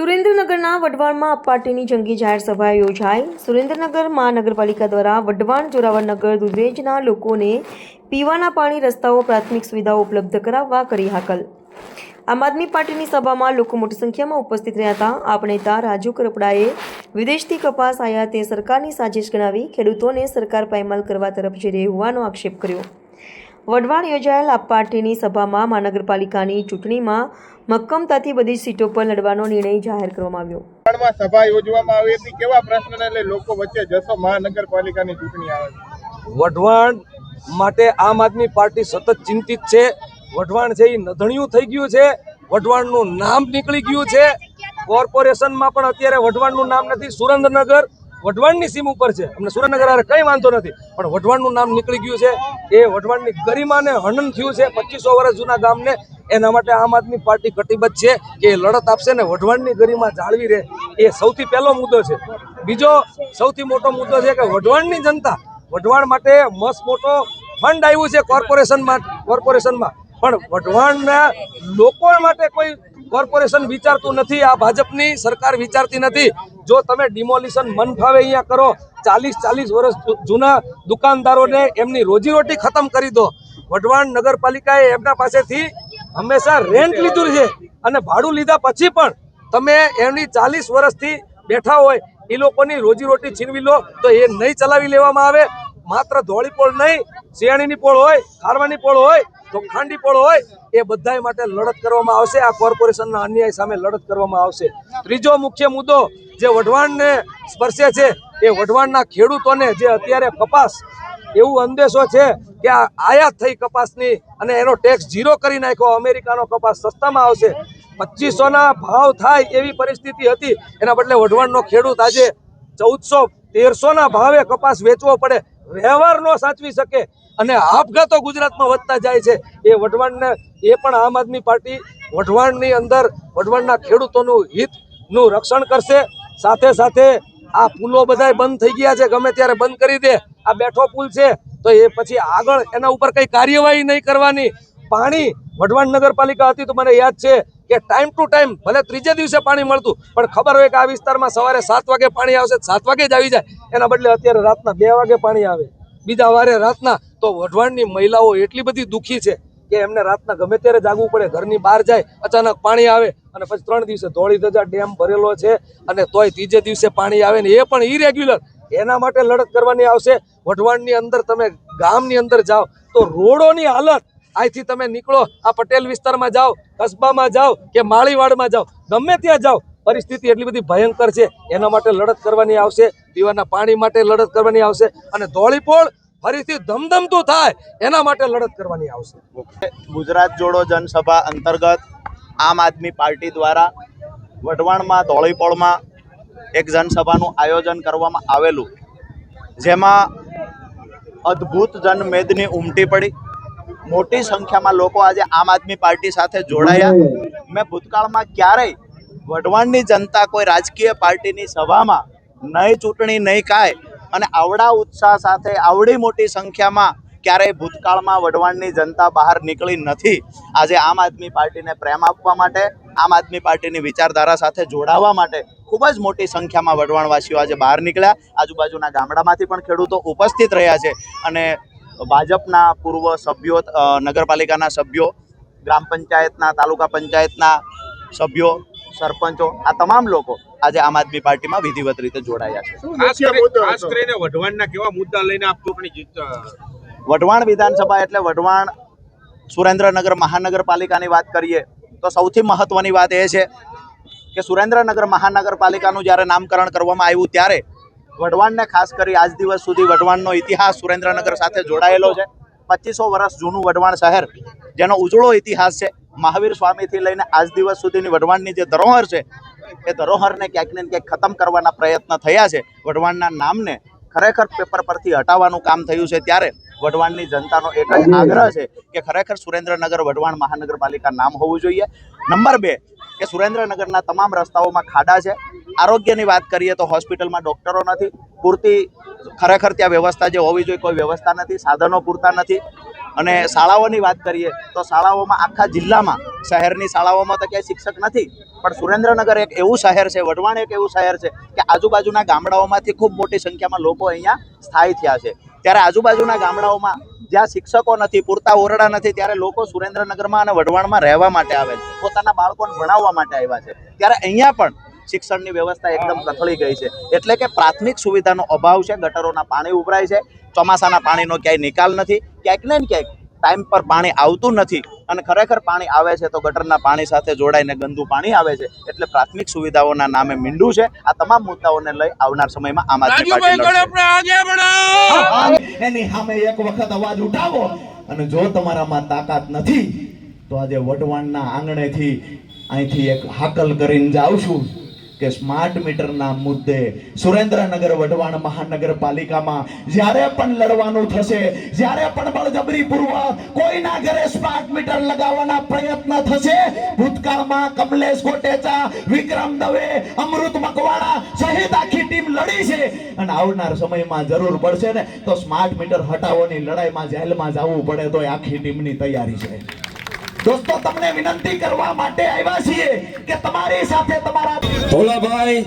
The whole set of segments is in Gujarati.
સુરેન્દ્રનગરના વઢવાણમાં આપ જંગી જાહેર સભા યોજાઈ. સુરેન્દ્રનગર મહાનગરપાલિકા દ્વારા વઢવાણ, જોરાવરનગર દુધરેજના લોકોને પીવાના પાણી રસ્તાઓ, પ્રાથમિક સુવિધાઓ ઉપલબ્ધ કરાવવા કરી હાકલ. આમ આદમી પાર્ટીની સભામાં લોકો મોટી સંખ્યામાં ઉપસ્થિત રહ્યા હતા. આપ નેતા રાજુ કરપડાએ વિદેશથી કપાસ આયાતે સરકારની સાજિશ ગણાવી ખેડૂતોને સરકાર પાયમાલ કરવા તરફ જઈ રહી હોવાનો આક્ષેપ કર્યો. વઢવાણ યોજાયેલ આપ પાર્ટીની સભામાં મહાનગરપાલિકાની ચૂંટણીમાં મક્કમતાથી બધી સીટો પર લડવાનો નિર્ણય જાહેર કરવામાં આવ્યો. વઢવાણમાં સભા યોજવામાં આવી હતી. કેવા પ્રશ્નને લઈ લોકો વચ્ચે જશો? મહાનગરપાલિકાની ચૂંટણી આવે છે. વઢવાણ માટે આમ આદમી પાર્ટી સતત ચિંતિત છે. વઢવાણ છે એ નધણિયું થઈ ગયું છે વઢવાણનું નામ નીકળી ગયું છે. કોર્પોરેશનમાં પણ અત્યારે વઢવાણનું નામ નથી. સુરેન્દ્રનગર વઢવાણની સીમ ઉપર છે. અમને સુરેન્દ્રનગર હારે કંઈ વાંધો નથી. પણ વઢવાણનું નામ નીકળી ગયું છે. એ વઢવાણની ગરિમાને હનન થયું છે. પચીસો વર્ષ જૂના ગામને. એના માટે આમ આદમી પાર્ટી કટિબદ્ધ છે કે એ લડત આપશે ને વઢવાણની ગરિમા જાળવી રહે. એ સૌથી પહેલો મુદ્દો છે. બીજો સૌથી મોટો મુદ્દો છે કે વઢવાણની જનતા વઢવાણ માટે મસ્ત મોટો ફંડ આવ્યું છે કોર્પોરેશનમાં કોર્પોરેશનમાં પણ વઢવાણના લોકો માટે કોઈ કોર્પોરેશન વિચારતું નથી. આ ભાજપની સરકાર વિચારતી નથી. જો તમે ડિમોલિશન મન ફાવે અહીંયા કરો, ચાલીસ ચાલીસ વર્ષ જૂના દુકાનદારોને એમની રોજીરોટી ખતમ કરી દો. વઢવાણ નગરપાલિકાએ એમના પાસેથી હંમેશા રેન્ટ લીધું છે અને ભાડું લીધા પછી પણ તમે એમની ચાલીસ વર્ષથી બેઠા હોય, એ લોકોની રોજીરોટી છીનવી લો, તો એ નહીં ચલાવી લેવામાં આવે. માત્ર ધોળી પોળ નહીં શિયાળીની પોળ હોય, ખારવાની પોળ હોય તો ખાંડી પોળ હોય, એ બધાય માટે લડત કરવામાં આવશે. આ કોર્પોરેશનના અન્યાય સામે લડત કરવામાં આવશે. ત્રીજો મુખ્ય મુદ્દો જે વઢવાણને સ્પર્શે છે, એ વઢવાણના ખેડૂતોને જે અત્યારે કપાસ, એવું અંદેશો છે કે આ આયાત થઈ કપાસની અને એનો ટેક્સ ઝીરો કરી નાખ્યો, અમેરિકાનો કપાસ સસ્તામાં આવશે. પચીસોના ભાવ થાય એવી પરિસ્થિતિ હતી. એના બદલે વઢવાણનો ખેડૂત આજે ચૌદસો તેરસોના ભાવે કપાસ વેચવો પડે. વ્યવહાર ન સાચવી શકે અને આપઘાતો ગુજરાતમાં વધતા જાય છે. એ વઢવાણને, એ પણ આમ આદમી પાર્ટી વઢવાણની અંદર, વઢવાણના ખેડૂતોનું હિતનું રક્ષણ કરશે. સાથે સાથે આ પુલો બધાય બંધ થઈ ગયા છે. ગમે ત્યારે બંધ કરી દે, આ બેઠો પુલ છે, તો એ પછી આગળ એના ઉપર કઈ કાર્યવાહી નહીં કરવાની. પાણી વઢવાણ નગરપાલિકા હતી તો મને યાદ છે કે ટાઈમ ટુ ટાઈમ ભલે ત્રીજે દિવસે પાણી મળતું, પણ ખબર હોય કે આ વિસ્તારમાં સવારે સાત વાગે પાણી આવશે સાત વાગે જ આવી જાય. એના બદલે અત્યારે રાતના બે વાગે પાણી આવે. બીજા વારે રાતના તો વઢવાણની મહિલાઓ એટલી બધી દુઃખી છે કે એમને રાતના ગમે ત્યારે જાગવું પડે, ઘરની બહાર જાય, અચાનક પાણી આવે અને પછી ત્રણ દિવસે ધોળી ધજા ડેમ ભરેલો છે અને તોય ત્રીજે દિવસે પાણી આવે ને એ પણ ઇરેગ્યુલર એના માટે લડત કરવાની આવશે. વઢવાણની અંદર તમે ગામની અંદર જાઓ તો રોડોની હાલત અહીંથી તમે નીકળો, આ પટેલ વિસ્તારમાં જાઓ, કસ્બામાં જાઓ કે માળીવાડમાં જાઓ, ગમે ત્યાં જાઓ, પરિસ્થિતિ એટલી બધી ભયંકર છે. એના માટે લડત કરવાની આવશે, પીવાના પાણી માટે લડત કરવાની આવશે અને ધોળીપોળ ફરીથી ધમધમતું થાય, એના માટે લડત કરવાની આવશે. ગુજરાત જોડો જનસભા અંતર્ગત આમ આદમી પાર્ટી દ્વારા વઢવાણમાં ધોળીપોળમાં એક જનસભાનું આયોજન કરવામાં આવેલું, જેમાં અદ્ભુત જનમેદની ઉમટી પડી. મોટી સંખ્યામાં લોકો આજે આમ આદમી પાર્ટી સાથે જોડાયા. મેં ભૂતકાળમાં ક્યારેય વઢવાણની જનતા કોઈ રાજકીય પાર્ટીની સભામાં નહીં ચૂંટણી નહીં કાય અને આવડા ઉત્સાહ સાથે આવડી મોટી સંખ્યામાં ક્યારેય ભૂતકાળમાં વઢવાણની જનતા બહાર નીકળી નથી. આજે આમ આદમી પાર્ટીને પ્રેમ આપવા માટે, આમ આદમી પાર્ટીની વિચારધારા સાથે જોડાવા માટે ખૂબ જ મોટી સંખ્યામાં વઢવાણવાસીઓ આજે બહાર નીકળ્યા. આજુબાજુના ગામડામાંથી પણ ખેડૂતો ઉપસ્થિત રહ્યા છે અને ભાજપના પૂર્વ સભ્યો નગરપાલિકાના સભ્યો ગ્રામ પંચાયતના તાલુકા પંચાયતના સભ્યો સરપંચો આ તમામ લોકો આજે આમ આદમી પાર્ટીમાં વિધિવત રીતે જોડાયા છે ખાસ? કરીને વઢવાણના કેવા મુદ્દા લઈને આપ ચૂંટણી વઢવાણ વિધાનસભા એટલે વઢવાણ સુરેન્દ્રનગર મહાનગરપાલિકાની વાત કરીએ તો સૌથી મહત્વની વાત એ છે કે સુરેન્દ્રનગર મહાનગરપાલિકાનું જ્યારે નામકરણ કરવામાં આવ્યું ત્યારે વઢવાણને ખાસ કરી આજ દિવસ સુધી વઢવાણનો ઇતિહાસ સુરેન્દ્રનગર સાથે જોડાયેલો છે. પચીસો વર્ષ જૂનું વઢવાણ શહેર જેનો ઉજળો ઇતિહાસ છે. મહાવીર સ્વામીથી લઈને આજ દિવસ સુધીની વઢવાણની જે ધરોહર છે એ ધરોહરને ક્યાંક ને ક્યાંક ખતમ કરવાના પ્રયત્ન થયા છે. વઢવાણના નામને ખરેખર પેપર પરથી હટાવવાનું કામ થયું છે ત્યારે વઢવાણની જનતાનો એક જ આગ્રહ છે કે ખરેખર સુરેન્દ્રનગર વઢવાણ મહાનગરપાલિકા નામ હોવું જોઈએ. નંબર બે કે સુરેન્દ્રનગરના તમામ રસ્તાઓમાં ખાડા છે. આરોગ્યની વાત કરીએ તો હોસ્પિટલમાં ડોક્ટરો નથી. પૂરતી ખરેખર ત્યાં વ્યવસ્થા જે હોવી જોઈએ કોઈ વ્યવસ્થા નથી, સાધનો પૂરતા નથી. અને શાળાઓની વાત કરીએ તો શાળાઓમાં આખા જિલ્લામાં, શહેરની શાળાઓમાં તો ક્યાંય શિક્ષક નથી. પણ સુરેન્દ્રનગર એક એવું શહેર છે, વઢવાણ એક એવું શહેર છે કે આજુબાજુના ગામડાઓમાંથી ખૂબ મોટી સંખ્યામાં લોકો અહીંયા સ્થાયી થયા છે. ત્યારે આજુબાજુના ગામડાઓમાં જ્યાં શિક્ષકો નથી, પૂરતા ઓરડા નથી, ત્યારે લોકો સુરેન્દ્રનગરમાં અને વઢવાણમાં રહેવા માટે આવે છે. પોતાના બાળકોને ભણાવવા માટે આવ્યા છે. ત્યારે અહીંયા પણ શિક્ષણની વ્યવસ્થા એકદમ કથળી ગઈ છે. એટલે કે પ્રાથમિક સુવિધાનો અભાવ છે ગટરોના પાણી ઉભરાય છે ચોમાસાના પાણીનો ક્યાંય નિકાલ નથી ક્યાંક ને ક્યાંક ટાઈમ પર પાણી આવતું નથી અને ખરેખર પાણી આવે છે તો ગટરના પાણી સાથે જોડાઈને ગંદુ પાણી આવે છે. એટલે પ્રાથમિક સુવિધાઓના નામે મીંડું છે. આ તમામ મુદ્દાઓને લઈ આવનાર સમયમાં આમ આદમી પાર્ટી એની સામે એક વખત અવાજ ઉઠાવો અને જો તમારામાં તાકાત નથી તો આજે વઢવાણના આંગણેથી અહીંથી એક હાકલ કરીને જાઉં છું. કે સ્માર્ટ મીટરના મુદ્દે સુરેન્દ્રનગર, વઢવાણ મહાનગરપાલિકામાં જ્યારે પણ લડવાનું થશે, જ્યારે પણ બળજબરીપૂર્વક કોઈના ઘરે સ્માર્ટ મીટર લગાવવાના પ્રયત્ન થશે, ભૂતકાળમાં કમલેશ કોટેચા, વિક્રમ દવે, અમૃત મકવાણા સહિત આખી ટીમ લડી છે. અને આવનાર સમયમાં જરૂર પડશે ને, તો સ્માર્ટ મીટર હટાવવાની લડાઈમાં જેલમાં જવું પડે તો આખી ટીમની તૈયારી છે. દોસ્તો, તમને વિનંતી કરવા માટે આવ્યા છીએ કે તમારી સાથે તમારા ભોલાભાઈ,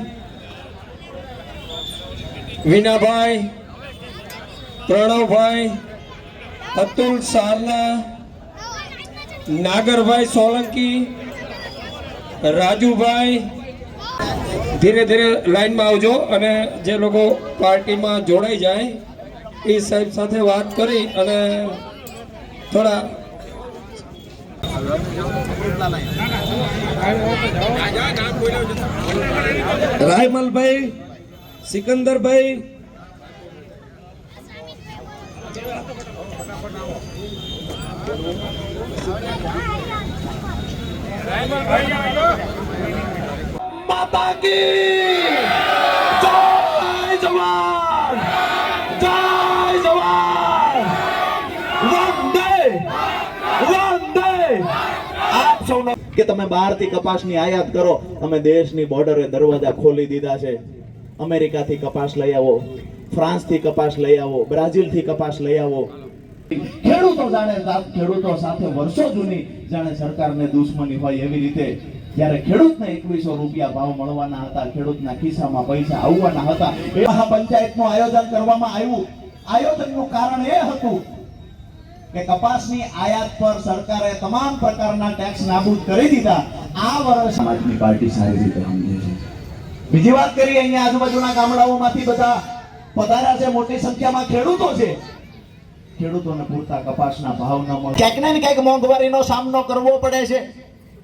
વિનાભાઈ, પ્રણવભાઈ, અતુલ સારના, નાગરભાઈ સોલંકી, રાજુભાઈ, ધીરે ધીરે લાઈનમાં આવજો અને જે લોકો પાર્ટીમાં જોડાઈ જાય, એ સાહેબ સાથે વાત કરી અને થોડા રાયમલભાઈ સિકંદરભાઈ માતા કી કે તમે બહારથી કપાસની આયાત કરો, અમે દેશની બોર્ડરે દરવાજા ખોલી દીધા છે. અમેરિકાથી કપાસ લઈ આવો, ફ્રાન્સથી કપાસ લઈ આવો, બ્રાઝિલથી કપાસ લઈ આવો. ખેડૂતો જાણે ખેડૂતો સાથે વર્ષો જૂની, જાણે સરકારને દુશ્મની હોય એવી રીતે. જ્યારે ખેડૂતને એકવીસો રૂપિયા ભાવ મળવાના હતા, ખેડૂતના ખિસ્સામાં પૈસા આવવાના હતા. એ મહાપંચાયતનું આયોજન કરવામાં આવ્યું. આયોજનનું કારણ એ હતું કે કપાસની આયાત પર સરકારે તમામ પ્રકારના ટેક્સ નાબૂદ કરી દીધા. આ વર્ષ સમાજની પાર્ટી સારી રીતે છે. બીજી વાત કરીએ, અહીંયા આજુબાજુના ગામડાઓમાંથી બધા પધાર્યા છે. મોટી સંખ્યામાં ખેડૂતો છે. ખેડૂતોને પૂરતા કપાસના ભાવ ન મળે. ક્યાંક ને ક્યાંક મોંઘવારીનો સામનો કરવો પડે છે.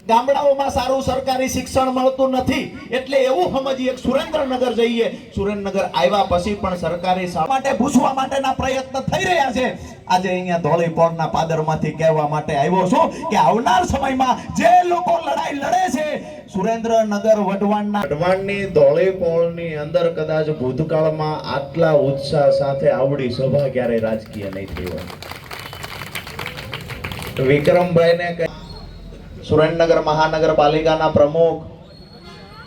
ગામડાઓમાં સારું સરકારી શિક્ષણ મળતું નથી, એટલે એવું સમજીએ સુરેન્દ્રનગર જઈએ. સુરેન્દ્રનગર આવ્યા પછી પણ સરકારી માટે ભૂસવા માટેના પ્રયત્ન થઈ રહ્યા છે. આજે અહીંયા ધોળીપોળના પાદરમાંથી કહેવા માટે આવ્યો છું કે આવનાર સમયમાં જે લોકો લડાઈ લડે છે, સુરેન્દ્રનગર વઢવાણના વઢવાણની, ધોળીપોળની અંદર કદાચ ભૂતકાળમાં આટલા ઉત્સાહ સાથે આવડી સભા ક્યારે રાજકીય નહીં થઈ હોય. વિક્રમભાઈને સુરેન્દ્રનગર મહાનગરપાલિકાના પ્રમુખ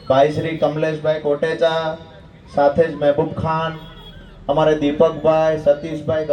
ભાઈ શ્રી કમલેશભાઈ કોટેચા સાથે જ મહેબૂબ ખાન અમારે દીપકભાઈ સતીશભાઈ